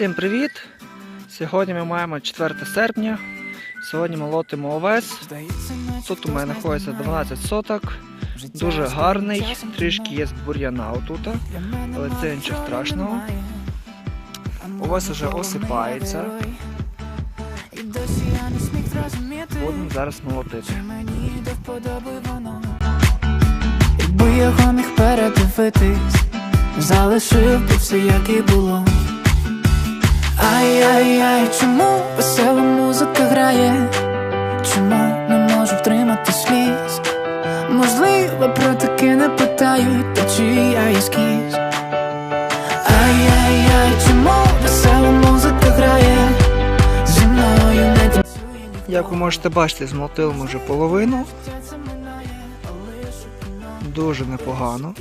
Всім привіт! Сьогодні ми маємо 4 серпня. Сьогодні молотимо овес. Тут у мене знаходиться 12 соток. Дуже гарний, трішки є бур'яна отут, але це нічого страшного. Овес вже осипається. Будемо зараз молотити. Якби його міг передивитись, залишив би все, як і було. Ай-яй-яй, чому весела музика грає? Чому не можу втримати сліз? Можливо, про таке не питають, та чи я ескіз? Ай-яй-яй, чому весела музика грає? Зі мною не танцює. Як ви можете бачити, змолотили ми вже половину. Дуже непогано.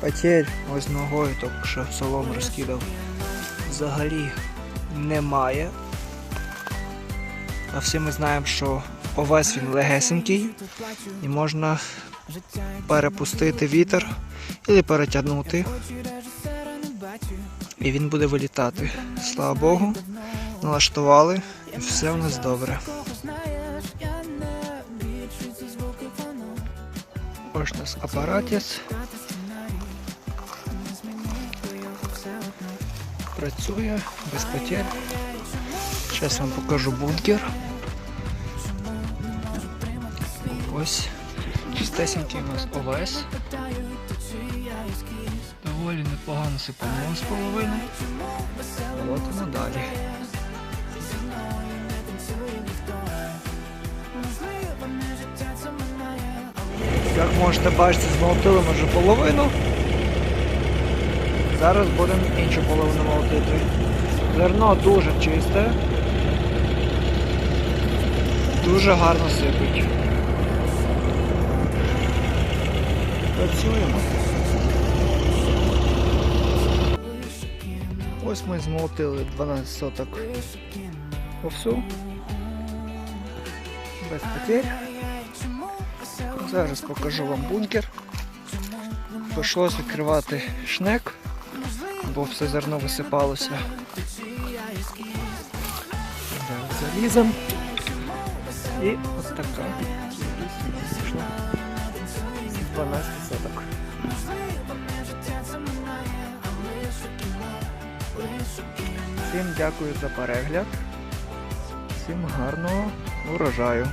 Потерь ось ногою, тільки що солом розкидав. Взагалі немає. А всі ми знаємо, що овес він легесенький і можна перепустити вітер і перетягнути. І він буде вилітати. Слава Богу, налаштували і все у нас добре. Ось у нас апаратіс. Працює без потерь. Зараз вам покажу бункер. Ось чистесенький у нас ОВС. Доволі непогано сипануло з половини. Молотимо далі. Як можете бачити, змолотили ми вже половину. Зараз будемо іншу половину молотити. Зерно дуже чисте. Дуже гарно сипить. Працюємо. Ось ми змолотили 12 соток овсу. Без потерь. Зараз покажу вам бункер. Прийшлося відкривати шнек, бо все зерно висипалося. Зараз залізем. І ось така. 12 соток. Всім дякую за перегляд. Всім гарного урожаю.